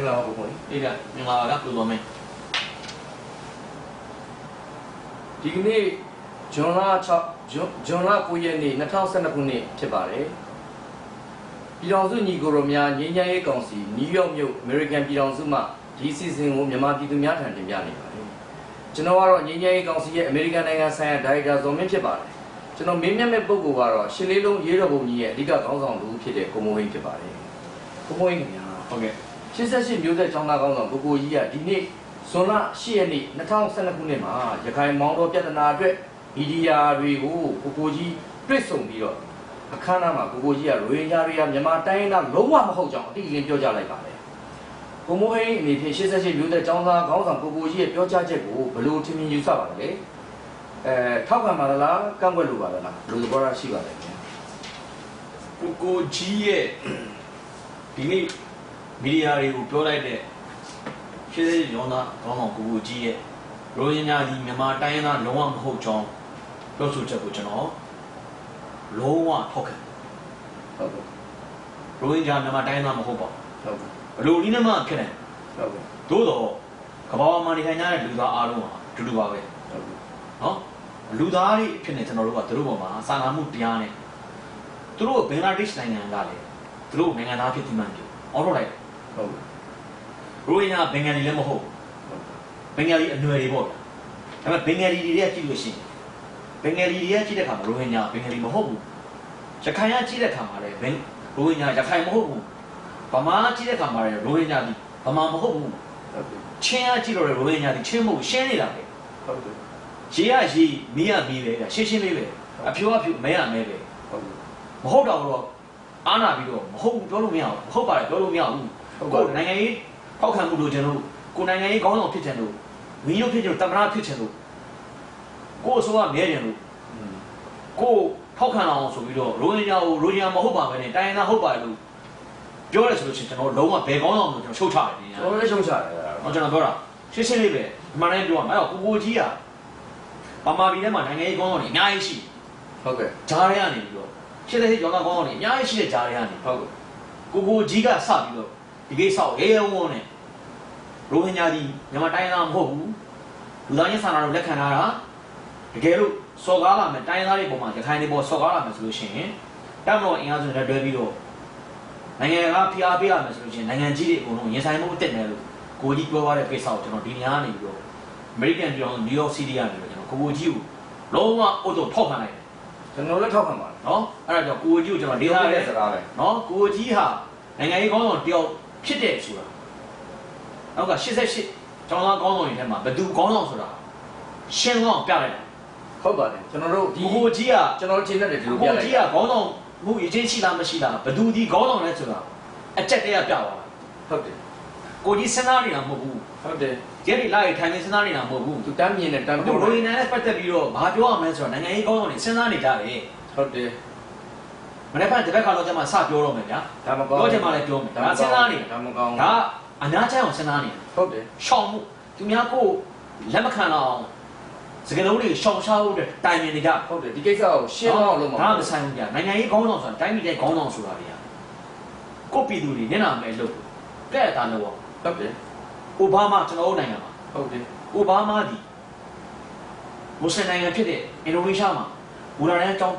င်္ဂလာပါကိုကိုကြီးအေးဗျမင်္ဂလာပါဗျကိုတော်မင်းဒီကနေ့ဇွန်လ6ဇွန်ဇွန်လ9ရက်နေ့2012ခုနှစ်ဖြစ်ပါတယ်ပြည်တော်စုညီကိုရောများငြိမ်းချမ်းရေးကောင်စီနယူးယောက်မြို့အမေရိကန်ပြည်တော်စုမှဒီစီစဉ်ကိုမြန်မာပြည်သူများထံတင်ပြနေပါတယ်ကျွန်တော်ကတော့ငြိမ်းချမ်းရေးကောင်စီရဲ့အမေရိကန်နိုင်ငံဆိုင်ရာဒါရိုက်တာဇော်မင်းဖြစ်ပါတယ်ကျွန်တော်မင်းမြတ်မဲ့ပုဂ္ဂိုလ်ကတော့ရှစ်လေးလုံးရေးတော်ပုံကြီးရဲ့အဓိကခေါင်းဆောင်လူဖြစ်တဲ့ကိုမိုးဟိန်းဖြစ်ပါတယ်ကိုမိုးဟိန်းခင်ဗျာဟုတ်ကဲ့ 88မျိုးဆက်ចောင်းသားကောင်းဆောင်ကိုကိုကြီးကဒီနေ့ဇွန်လ10ရက်နေ့2012ခုနှစ်မှာရခိုင်မောင်တော်ပြဿနာအတွက်မီဒီယာတွေကိုကိုကိုကြီးတွေ့ဆုံပြီးတော့အခမ်းအနားမှာကိုကိုကြီးကရိုဟင်ဂျာတွေကမြန်မာတိုင်းရင်းသားလုံးဝမဟုတ်ကြောင်းအတိအလင်းပြောကြားလိုက်ပါတယ်။ကိုမိုးဟိန်းအနေဖြင့်88မျိုးဆက်ចောင်းသားကောင်းဆောင်ကိုကိုကြီးရဲ့ပြောကြားချက်ကိုဘယ်လိုထင်မြင်ယူဆပါလဲ။အဲထောက်ခံပါလားကန့်ကွက်လို့ပါလားဘယ်လိုသဘောထားရှိပါလဲခင်ဗျာကိုကိုကြီးရဲ့ဒီနေ့ မီဒီယာတွေကိုပြောလိုက်တဲ့ရှင်းသေးရောသားကောင်းဆောင်ကိုကိုကြီးရဲ့ရိုဟင်ဂျာဒီမြန်မာတိုင်းရင်းသားလုံးဝမဟုတ်ကြောင်းပြောဆိုချက်ကိုကျွန်တော်လုံးဝထောက်ခံဟုတ်ကဲ့ရိုဟင်ဂျာမြန်မာတိုင်းရင်းသားမဟုတ်ပါဟုတ်ကဲ့ဘူးဘယ်လိုနည်းနဲ့မှဖြစ်တယ်ဟုတ်ကဲ့သို့တော့ကမ္ဘာပေါ်မှာနေထိုင်ကြတဲ့လူသားအားလုံးဟာအတူတူပါပဲဟုတ်ကဲ့နော်လူသားတွေအဖြစ်နဲ့ကျွန်တော်တို့ကသူတို့ပေါ်မှာစာနာမှုတရားနဲ့သူတို့ဘင်္ဂလားဒေ့ရှ်နိုင်ငံကလည်းသူတို့နိုင်ငံသားဖြစ်ဒီမှန်ပြုအော်တော့လိုက် ဟုတ်ကဲ့ရိုဟင်ဂျာဘင်္ဂါလီလည်းမဟုတ်ဘင်္ဂါလီအနွယ်တွေပေါ့ဗျာဒါပေမဲ့ဘင်္ဂါလီတွေကကြည့်လို့ရှိရင်ဘင်္ဂါလီတွေကကြည့်တဲ့ခါမှာရိုဟင်ဂျာဘင်္ဂါလီမဟုတ်ဘူးရခိုင်ကကြည့်တဲ့ခါမှာလည်းဘင်ရိုဟင်ဂျာရခိုင်မဟုတ်ဘူးဗမာကကြည့်တဲ့ခါမှာလည်းရိုဟင်ဂျာဒီဗမာမဟုတ်ဘူးဟုတ်ကဲ့ချင်းကကြည့်တော့လည်းရိုဟင်ဂျာဒီချင်းမဟုတ်ဘူးရှင်းနေတာလေဟုတ်ကဲ့ရေရရေမီးရမီးပဲဗျာရှင်းရှင်းလေးပဲအဖြူအဖြူမဲရမဲပဲဟုတ်ကဲ့မဟုတ်တော့တော့အာနာပြီးတော့မဟုတ်ဘူးပြောလို့မရဘူးမဟုတ်ပါတယ်ပြောလို့မရဘူး ကိုယ်နိုင်ငံရေးထောက်ခံမှုလို့ကျွန်တော်ကိုယ်နိုင်ငံရေးခေါင်းဆောင်ဖြစ်ချင်လို့မင်းတို့ဖြစ်ချင်လို့တမနာဖြစ်ချင်လို့ကိုယ်အစိုးရမဲတယ်လို့อืมကိုယ်ထောက်ခံအောင်ဆိုပြီးတော့ရိုဟင်ဂျာကိုရိုဟင်ဂျာမဟုတ်ပါပဲနဲ့တိုင်းရင်းသားဟုတ်ပါတယ်လို့ပြောရဆိုလို့ရှိရင်ကျွန်တော်လုံးဝဘယ်ကောင်းအောင်လို့ကျွန်တော်ချုပ်ချတယ်ဒီကျွန်တော်လည်းရှုံးချတယ်။ဟောကျွန်တော်ပြောတာရှင်းရှင်းလေးပဲအမှန်တမ်းပြောရမှာအဲ့တော့ကိုကိုကြီးကပမာပြည်ထဲမှာနိုင်ငံရေးကောင်းဆောင်တွေအများကြီးရှိဟုတ်ကဲ့ဂျားတွေကနေပြီးတော့ရှင်းတဲ့ရောသားကောင်းဆောင်တွေအများကြီးရှိတဲ့ဂျားတွေကနေဟုတ်ကဲ့ကိုကိုကြီးကစပြီးတော့ ဒီကိစ္စကိုရဲရဲဝံ့နဲ့ရိုဟင်ဂျာဒီမြန်မာတိုင်းသားမဟုတ်ဘူးလူသားချင်းစာနာကိုလက်ခံထားတာတကယ်လို့စော်ကားလာမယ်တိုင်းသားတွေပေါ်မှာရခိုင်တွေပေါ်စော်ကားလာမယ်ဆိုလို့ရှိရင်တမတော်အင်အားစုတွေတွဲပြီးတော့နိုင်ငံကဖိအားပေးရမယ်ဆိုလို့ရှိရင်နိုင်ငံကြီးတွေအကုန်လုံးရင်ဆိုင်မှုအတက်နေလို့ကိုကြီးပြောသွားတဲ့ကိစ္စကိုကျွန်တော်ဒီနေရာကနေပြီးတော့ American ပြောင်း New York City ကနေပြီးတော့ကျွန်တော်ကိုကိုကြီးကိုလုံးဝအုတ်တော့ထောက်ခံလိုက်တယ်ကျွန်တော်လည်းထောက်ခံပါတယ်နော်အဲ့ဒါကြောင့်ကိုကိုကြီးကိုကျွန်တော်ဒေသရဲစကားပဲနော်ကိုကိုကြီးဟာနိုင်ငံရေးကောင်းဆောင်တယောက် ဖြစ်တယ်ဆိုတာနောက်က88ကျောင်းသားကောင်းဆောင်တွေထဲမှာဘယ်သူကောင်းဆောင်ဆိုတာရှင်းအောင်ပြလိုက်တာဟုတ်ပါတယ်ကျွန်တော်တို့ဒီကိုကိုကြီးကကျွန်တော်ထင်တတ်တယ်ဒီကိုလိုပြကိုလိုက်ကြီးကခေါင်းဆောင်မှုအချင်းရှိလားမရှိလားဘယ်သူဒီခေါင်းဆောင်လဲဆိုတာအချက်တည်းကပြသွားတာဟုတ်တယ်ကိုကြီးစဉ်းစားနေတာမဟုတ်ဘူးဟုတ်တယ်ကျဲဒီလိုက်ထိုင်နေစဉ်းစားနေတာမဟုတ်ဘူးသူတမ်းမြင်နဲ့တမ်းအခုပြောရိုဟင်ဂျာနဲ့ပတ်သက်ပြီးတော့ဘာပြောရမလဲဆိုတော့နိုင်ငံရေးကောင်းဆောင်တွေစဉ်းစားနေကြတယ်ဟုတ်တယ် မနေ့ကတစ်ပတ်ခါတော့ကျမှစပြောတော့မယ်ဗျာဒါမကောင်းပြောချင်မှလည်းပြောမယ်ဒါစဉ်းစားနေဒါမကောင်းဒါအများချမ်းအောင်စဉ်းစားနေတာဟုတ်တယ်ရှောင်မှုသူများကိုလက်မခံတော့စကလုံးတွေရှောင်ရှားဖို့အတွက်တိုင်ပင်နေကြဟုတ်တယ်ဒီကိစ္စကိုရှင်းအောင်လုပ်မှာဒါမဆိုင်ဘူးကြာနိုင်ငံရေးခေါင်းဆောင်ဆိုတာတိုင်းပြည်တဲ့ခေါင်းဆောင်ဆိုတာတွေကကိုပြည်သူတွေမျက်နှာမဲ့လို့တဲ့တာလို့ဟုတ်တယ်အိုဘားမားကျွန်တော်တို့နိုင်ငံမှာဟုတ်တယ်အိုဘားမားဒီမွတ်စလင်နိုင်ငံဖြစ်တဲ့အင်ဒိုနီးရှားမှာဘူရာရန်အကြောင်း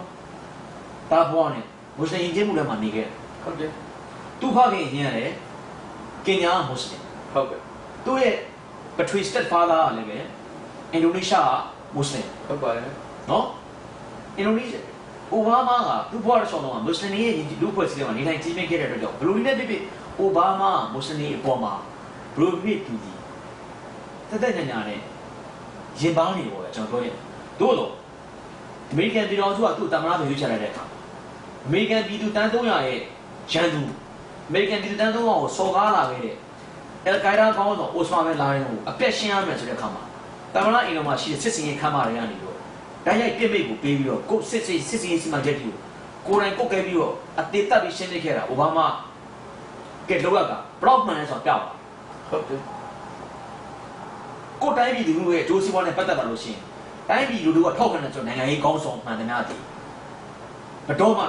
တာဘွားနဲ့ မွတ်စလင်ယဉ်ကျေးမှုတွေမှာနေခဲ့တယ်ဟုတ်တယ်သူဖခင်ရင်းရတယ်ကင်ညာမွတ်စလင်ဟုတ်ကဲ့သူ့ရဲ့ patri step father ကလည်းပဲအင်ဒိုနီးရှားမွတ်စလင်ဟုတ်ပါတယ်နော်အင်ဒိုနီးရှားအိုဘားမားကသူ့ဘွားတစ်ချောင်းလုံးကမွတ်စလင်တွေရဲ့ယဉ်ကျေးလူ့ဖွဲ့စည်းတဲ့မှာနေထိုင်ကြီးမြင့်ခဲ့တဲ့အတွက်ကြောင့်ဘလူးနဲ့ပြပြအိုဘားမားမွတ်စလင်တွေအပေါ်မှာဘလူးပြပြသူဒီတက်တက်ညာညာနဲ့ရင်ပေါင်းနေပေါ်တယ်ကျွန်တော်ပြောရင်တို့တော့အမေရိကန်ပြည်တော်စုကသူ့တမန်တော်ရွေးချယ်လိုက်တဲ့အခါ အမေရိကန်ပြည်သူတန်း300ရဲ့ရန်သူအမေရိကန်ပြည်သူတန်း300ကိုစော်ကားလာခဲ့တဲ့အယ်ကိုင်ဒါကောင်းတော့အိုစမာပဲလာရင်ကိုအပက်ရှင်းရမယ်ဆိုတဲ့အခါမှာတမန်တော်အင်တော်မှာရှိတဲ့စစ်စင်ရေးခမ်းမာတွေကနေတော့ဓာတ်ရိုက်ပြစ်မိတ်ကိုပေးပြီးတော့ကိုစစ်စစ်စစ်စင်ရေးစီမံချက်တွေကိုကိုယ်တိုင်ကုတ်ခဲ့ပြီးတော့အသေးတက်ပြီးရှင်းနေခဲ့တာအိုဘားမားကဲလောက်ကဘလောက်မှန်လဲဆိုတော့ပြပါဟုတ်တယ်ကိုယ်တိုင်းပြည်သူတွေရဲ့အကျိုးစီးပွားနဲ့ပတ်သက်ပါလို့ရှိရင်တိုင်းပြည်လူတွေကထောက်ခံတဲ့ဆိုနိုင်ငံရေးကောင်းဆောင်မှန်တယ်များသည်ဘယ်တော့မှ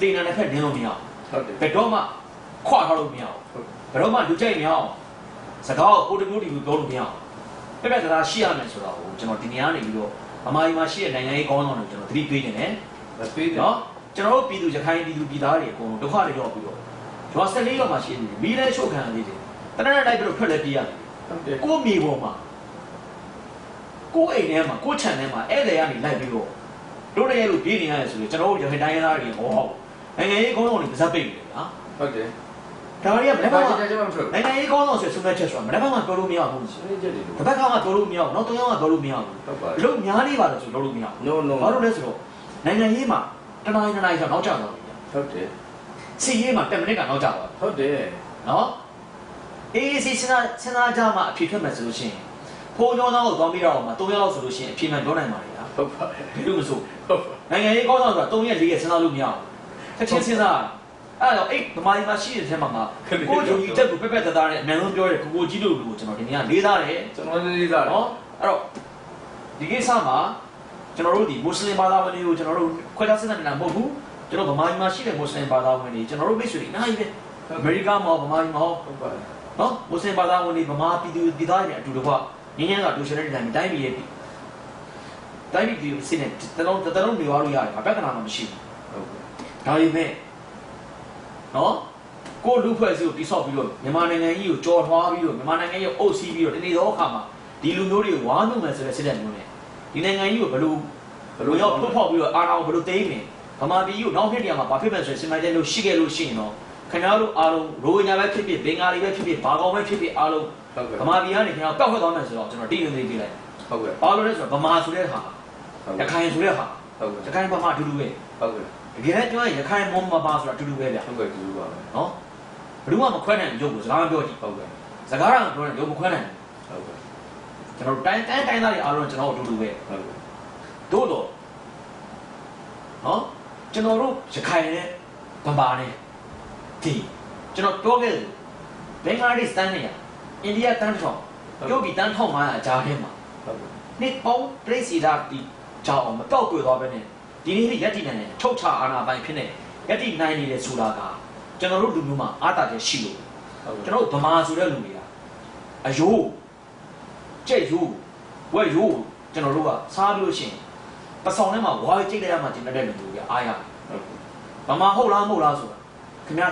လေနာနဲ့ဖက်နင်းလို့မရအောင်ဟုတ်တယ်ဘယ်တော့မှခွာထားလို့မရအောင်ဟုတ်ဘယ်တော့မှလူကြိုက်မရအောင်စကားကိုကိုတမျိုးတီကိုပြောလို့မရအောင်ပြက်ပြက်သားသားရှိရမယ်ဆိုတော့ကျွန်တော်ဒီနေရာနေပြီးတော့အမားကြီးမှာရှိတဲ့နိုင်ငံရေးကောင်းဆောင်တွေကျွန်တော်သတိပေးနေတယ်ပေးတယ်နော်ကျွန်တော်တို့ပြည်သူရခိုင်ပြည်သူပြည်သားတွေအကုန်လုံးဒုက္ခတွေရောက်ပြီးတော့ကျွန်တော်14ရောက်မှရှိနေတယ်မီးလဲရှုပ်ခံရသေးတယ်တနက်နေ့လိုက်ပြီးတော့ထွက်လဲပြေးရတယ်ဟုတ်တယ်ကိုမြေပေါ်မှာကိုအိမ်ထဲမှာကိုခြံထဲမှာဧည့်သည်ကနေလိုက်ပြီးတော့တို့ရဲ့လိုပြေးနေရတယ်ဆိုရင်ကျွန်တော်တို့ရခိုင်တိုင်းရင်းသားတွေဟောဟော နိုင်ငံရေးကောင်းဆောင်တွေပါဇက်ပိတ်နေတယ်ဟာဟုတ်တယ်ဒါတွေကမနေ့ကဘာကြည့်ကြမှာမထွက်နိုင်ငံရေးကောင်းဆောင်ဆိုဆုံးဖြတ်ချက်ဆိုတာမနေ့ကမှပြောလို့မရဘူးရှင်းနေချက်တွေလို့တစ်ဘက်ကမှပြောလို့မရဘူးနောက်တစ်ယောက်ကပြောလို့မရဘူးဟုတ်ပါအလုပ်များနေပါလို့ဆိုလို့လို့မရဘူး no no ဘာလို့လဲဆိုတော့နိုင်ငံရေးမှာတနားရီတနားရီဆိုတော့နောက်ကျသွားပြီဟုတ်တယ်စီရေးမှာ10မိနစ်ကနောက်ကျသွားပြီဟုတ်တယ်နော်အေးစီစဉ်းစားစဉ်းစားကြမှာအဖြေထွက်မယ်ဆိုလို့ရှိရင်ဖိုးညောသားကိုသွားပြီးတော့မှ3ရက်လောက်ဆိုလို့ရှိရင်အဖြေမှန်ပြောနိုင်ပါလေဟာဟုတ်ပါတယ်ဘယ်လိုမဆိုဟုတ်ပါနိုင်ငံရေးကောင်းဆောင်ဆိုတာ3ရက်4ရက်စဉ်းစားလို့မရဘူး ချက်ချင်းစဉ်းစားအဲ့တော့အဲ့ဗမာပြည်မှာရှိတဲ့ထဲမှာမှာကိုဂျိုကြီးတက်ကိုပက်ပက်တသားနဲ့အမှန်ဆုံးပြောတဲ့ကိုကိုကြီးတို့ကိုကျွန်တော်ဒီနေ့ကလေးစားတယ်ကျွန်တော်လေးစားတယ်နော်အဲ့တော့ဒီကိစ္စမှာကျွန်တော်တို့ဒီမွတ်စလင်ဘာသာဝင်တွေကိုကျွန်တော်တို့ခွဲခြားစစ်နေတာမဟုတ်ဘူးကျွန်တော်ဗမာပြည်မှာရှိတဲ့မွတ်စလင်ဘာသာဝင်တွေကျွန်တော်တို့မိတ်ဆွေတွေအများကြီးပဲအမေရိကမှာဗမာပြည်မှာဟုတ်ပါတယ်နော်မွတ်စလင်ဘာသာဝင်တွေဗမာပြည်သူပြည်သားတွေနဲ့အတူတကွငင်းငင်းကဒူရှင်တဲ့တိုင်းတိုင်းပြည်ရဲ့ပြည်တိုင်းပြည်ပြည်စစ်နဲ့တလုံးတလုံးနေသွားလို့ရတယ်ဘာပြဿနာမှမရှိဘူးဟုတ်ကဲ့ ဒါပေမဲ့နော်ကိုလူဖွဲ့စည်းကိုတိဆောက်ပြီးတော့မြန်မာနိုင်ငံကြီးကိုကြော်ထွားပြီးတော့မြန်မာနိုင်ငံကြီးကိုအုပ်စီးပြီးတော့ဒီနေ့တော့အခါမှာဒီလူမျိုးတွေကိုဝါမှုမယ်ဆိုတဲ့စစ်တပ်မျိုးနဲ့ဒီနိုင်ငံကြီးကိုဘယ်လိုဘယ်လိုရောက်ထုတ်ဖောက်ပြီးတော့အာဏာကိုဘယ်လိုသိမ်းမယ်ဗမာပြည်ကိုနောက်ဖြစ်တရားမှာဘာဖြစ်မယ်ဆိုရင်စင်မိုင်းတဲ့လို့ရှိခဲ့လို့ရှိရင်တော့ခင်ဗျားတို့အားလုံးရိုဟင်ဂျာပဲဖြစ်ဖြစ်ဘင်္ဂါလီပဲဖြစ်ဖြစ်ဘာကောင်ပဲဖြစ်ဖြစ်အားလုံးဟုတ်ကဲ့ဗမာပြည်ကနေခင်ဗျားပျောက်ထွက်သွားမယ်ဆိုတော့ကျွန်တော်တိတိလေးပြလိုက်ဟုတ်ကဲ့ဘာလို့လဲဆိုတော့ဗမာဆိုတဲ့ဟာဟုတ်ရကဲ့ခိုင်ဆိုတဲ့ဟာဟုတ်ရကဲ့ခိုင်ဗမာအတူတူပဲဟုတ်ကဲ့ တကယ်တမ်းပြောရင်ရခိုင်မွန်မပါဆိုတာအတူတူပဲဗျဟုတ်ကဲ့ဒီလိုပါပဲနော်ဘယ်သူမှမခွဲနိုင်ဘူးရုပ်ကိုစကားမပြောကြည့်ဟုတ်ကဲ့စကားတော့ပြောတယ်ရုပ်မခွဲနိုင်ဟုတ်ကဲ့ဘူးကျွန်တော်တို့တိုင်းတိုင်းတိုင်းသားတွေအားလုံးကျွန်တော်တို့အတူတူပဲဟုတ်ကဲ့သို့တော့နော်ကျွန်တော်တို့ရခိုင်နဲ့ဗမာနဲ့ဒီကျွန်တော်ပြောခဲ့တယ်ဘင်္ဂလားဒေ့ရှ်တန်းနေရအိန္ဒိယတန်းထောင်ရုပ်ဒီတန်းထောင်မှာအကြားထဲမှာဟုတ်ကဲ့နှစ်ပေါင်းပြိစီတာဒီကြောင်အောင်မတော့ကွယ်သွားပဲနဲ့ ဒီနေ့ရက်တည်နိုင်တယ်ထုတ်ချအာဏာပိုင်ဖြစ်နေရက်တည်နိုင်နေတယ်ဆိုတာကကျွန်တော်တို့လူမျိုးမှာအာတာချက်ရှိလို့ဟုတ်ကဲ့ကျွန်တော်တို့ဗမာဆိုတဲ့လူတွေကအယိုးကြက်ယိုးဝက်ယိုးကျွန်တော်တို့ကစားလို့ရှိရင်ပဆောင်ထဲမှာဝါးကြိတ်လိုက်ရမှကျင်တဲ့လူတွေကအားရဟုတ်ကဲ့ဗမာဟုတ်လားမဟုတ်လားဆိုတာခင်ဗျာ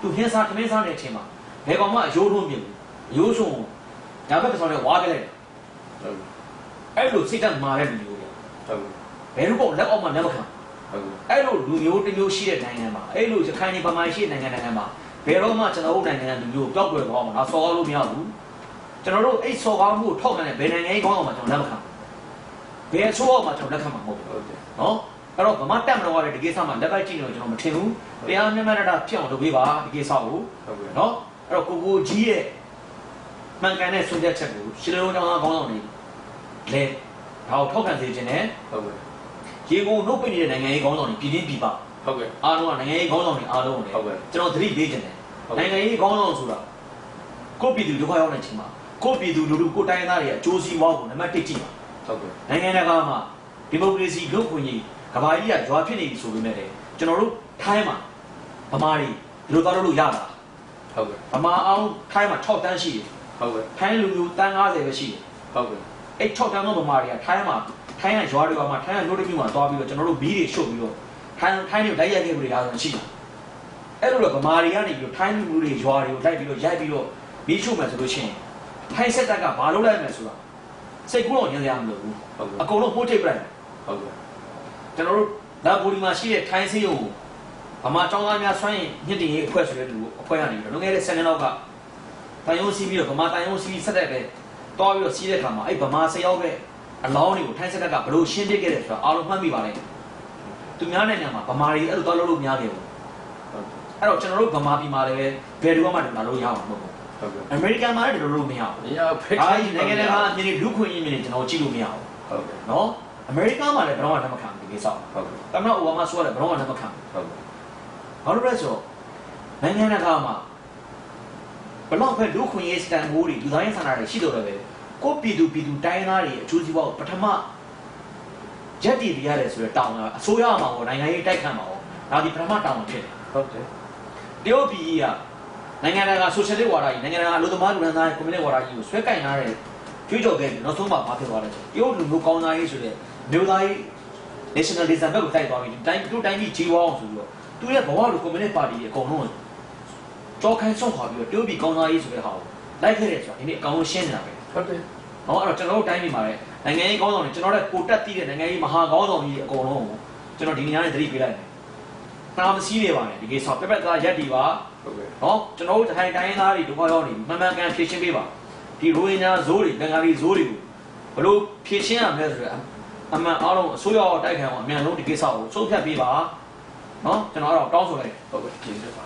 သူဟင်းစားသမင်းစားနေတဲ့အချိန်မှာဘယ်ကောင်မှအယိုးထုံးမြင်ဘူးအယိုးဆုံးညာဘက်ပဆောင်ထဲဝါးပြလိုက်တယ်ဟုတ်ကဲ့အဲ့လိုစိတ်ဓာတ်မာတဲ့လူမျိုးတွေဟုတ်ကဲ့ ဘယ်လိုပေါ့လက်အောက်မှာလက်မခံဟုတ်ကဲ့အဲ့လိုလူမျိုးတစ်မျိုးရှိတဲ့နိုင်ငံမှာအဲ့လိုရခိုင်နေဗမာရှိတဲ့နိုင်ငံနိုင်ငံမှာဘယ်တော့မှကျွန်တော်တို့နိုင်ငံလူမျိုးကိုပျောက်ကွယ်သွားမှာလားဆော်ကားလို့မရဘူးကျွန်တော်တို့အဲ့ဆော်ကားမှုကိုထောက်ခံတဲ့ဘယ်နိုင်ငံကြီးကောင်းအောင်မှကျွန်တော်လက်မခံဘယ်အဆိုးအောင်မှကျွန်တော်လက်ခံမှာမဟုတ်ဘူးဟုတ်ကဲ့နော်အဲ့တော့ဗမာတက်မတော်ရတဲ့ဒီကိစ္စမှာလက်ပိုက်ကြည့်နေတော့ကျွန်တော်မထင်ဘူးတရားမျက်မှန်တာဖြစ်အောင်လုပ်ပေးပါဒီကိစ္စကိုဟုတ်ကဲ့နော်အဲ့တော့ကိုကိုကြီးရဲ့မှန်ကန်တဲ့ဆုံးဖြတ်ချက်ကိုရှင်းလုံးကြောင်းသားကောင်းဆောင်နေလေဒါကိုထောက်ခံစေခြင်းနဲ့ဟုတ်ကဲ့ ရေကုန်နှုတ်ပိနေတဲ့နိုင်ငံရေးကောင်းဆောင်တွေပြည်င်းပြည်ပဟုတ်ကဲ့အားလုံးကနိုင်ငံရေးခေါင်းဆောင်တွေအားလုံးကိုဟုတ်ကဲ့လည်းကျွန်တော်သတိပေးခြင်းတယ်ဟုတ်ကဲ့နိုင်ငံရေးခေါင်းဆောင်ဆိုတာကိုယ့်ပြည်သူဒုက္ခရောက်နေချိန်မှာကိုယ့်ပြည်သူလူထုကိုယ်တိုင်းသားတွေအကျိုးစီးပွားကိုနံပါတ်1ကြည့်ပါဟုတ်ကဲ့နိုင်ငံတကာမှာဒီမိုကရေစီလူ့အခွင့်အရေးကမ္ဘာကြီးကရွာဖြစ်နေပြီဆိုပေမဲ့လည်းကျွန်တော်တို့ထိုင်းမှာဗမာတွေဒီလိုသွားလို့ရတာဟုတ်ကဲ့ဗမာအောင်ထိုင်းမှာ6တန်းရှိတယ်ဟုတ်ကဲ့ထိုင်းလူမျိုးတန်း90ပဲရှိတယ်ဟုတ်ကဲ့ အဲ့6တန်းသောဗမာတွေကထိုင်းမှာထိုင်းကရွာတွေကမှာထိုင်းကမြို့တစ်မြို့မှာသွားပြီးတော့ကျွန်တော်တို့ဘီးတွေရှုပ်ပြီးတော့ထိုင်းထိုင်းတွေလိုက်ရိုက်ခဲ့မှုတွေအားလုံးရှိတယ်အဲ့လိုတော့ဗမာတွေကနေပြီးတော့ထိုင်းလူမျိုးတွေရွာတွေကိုလိုက်ပြီးတော့ရိုက်ပြီးတော့မီးရှို့မယ်ဆိုလို့ရှိရင်ထိုင်းစစ်တပ်ကဘာလုပ်လိုက်မယ်ဆိုတာစိတ်ကူးတော့ညံရမလို့ဘူးဟုတ်ကဲ့အကုန်လုံးပို့ထိပ်ပလိုက်ဟုတ်ကဲ့ကျွန်တော်တို့လာဘူဒီမှာရှိတဲ့ထိုင်းစေးရုံကိုဗမာចောင်းသားများဆွမ်းရင်ညစ်တင်ရေးအဖွဲ့ဆိုတဲ့လူအဖွဲ့ကနေပြီးတော့လုံခဲ့တဲ့10နှစ်လောက်ကတန်ယုံစီးပြီးတော့ဗမာတန်ယုံစီးဆက်တဲ့ပဲ တွားပြီးတော့စီးတဲ့ခါမှာအဲ့ဗမာစေရောက်တဲ့အလောင်းတွေကိုထိုင်းစစ်တပ်ကဘယ်လိုရှင်းပြခဲ့တယ်ဆိုတာအားလုံးမှတ်မိပါလိမ့်မယ်သူများနိုင်ငံမှာဗမာတွေအဲ့လိုသွားလို့လို့များတယ်ဘူးအဲ့တော့ကျွန်တော်တို့ဗမာပြည်မှာလည်းဘယ်တော့မှလာလို့ရအောင်မဟုတ်ဘူးဟုတ်ကဲ့အမေရိကန်မှာလည်းဒီလိုလို့မရဘူးမရဖိတ်။အားကြီးနိုင်ငံတကာအမြင်တွေလူခွင့်ရေးမြင်တွေကျွန်တော်ကြည့်လို့မရဘူးဟုတ်ကဲ့။နော်အမေရိကန်မှာလည်းဘယ်တော့မှလက်မခံဘူးဒီကိစ္စ။ဟုတ်ကဲ့သမ္မတအိုဘားမားဆိုလည်းဘယ်တော့မှလက်မခံဘူးဟုတ်ကဲ့။ဘာလို့လဲဆိုတော့နိုင်ငံတကာမှာ ဘလောက်ပဲလူခွင့်ရေးစတန်မိုးတွေလူသားရေးဆန္ဒတွေရှိတော့တယ်ပဲကိုပြည်သူပြည်သူတိုင်းသားတွေအကျိုးစီးပွားကိုပထမရက်တည်ပြရတယ်ဆိုတော့တောင်းတာအစိုးရမှာဟောနိုင်ငံရေးတိုက်ခတ်မှာဟောဒါဒီပထမတောင်းဖြစ်တယ်ဟုတ်တယ်တရုတ်ပြည်ကြီးကနိုင်ငံတကာဆိုရှယ်လစ်ဝါဒကြီးနိုင်ငံတကာအလို့သမားလူဒန်းသားကွန်မြူနစ်ဝါဒကြီးကိုဆွဲကင်ထားတဲ့ကြွေးကြော်ခဲ့ပြီးနောက်ဆုံးမှမဖြစ်သွားတယ်တရုတ်လူမျိုးကောင်းသားရေးဆိုတဲ့မျိုးသားရေး nationalism ဘက်ကိုတိုက်သွားပြီးတိုင်းတို့တိုင်းပြည်ကြီးဝအောင်ဆိုပြီးတော့သူရဲ့ဘဝလိုကွန်မြူနစ်ပါတီအကုန်လုံး ကြောခိုင်းဆုံးခွာပြီးတော့တရုတ်ပြည်ကောင်းသားရေးဆိုတဲ့ဟာကိုလိုက်ခဲ့တယ်ဆိုတာဒီနေ့အကောင်လုံးရှင်းနေတာပဲဟုတ်တယ်။ဟောအဲ့တော့ကျွန်တော်တို့တိုင်းပြည်မှာလည်းနိုင်ငံရေးကောင်းဆောင်တွေကျွန်တော်တို့ကိုတက်တည်တဲ့နိုင်ငံရေးမဟာကောင်းဆောင်ကြီးအကုန်လုံးကိုကျွန်တော်ဒီနေရာနဲ့သတိပေးလိုက်တယ်။နာမစည်းနေပါနဲ့ဒီကိစ္စပက်ပက်သားရက်ဒီပါဟုတ်ကဲ့နော်ကျွန်တော်တို့တိုင်းတိုင်းသားတွေဒုက္ခရောက်နေပြီမှန်မှန်ကန်ဖြည့်ရှင်းပေးပါဒီရိုဟင်ဂျာဇိုးတွေဘင်္ဂါလီဇိုးတွေကိုဘလို့ဖြည့်ရှင်းရမလဲဆိုတော့အမှန်အားလုံးအစိုးရတိုက်ခံအောင်အမြန်ဆုံးဒီကိစ္စကိုဆုံးဖြတ်ပေးပါနော်ကျွန်တော်ကတော့တောင်းဆိုလိုက်ဟုတ်ကဲ့ကျေးဇူးပါတယ်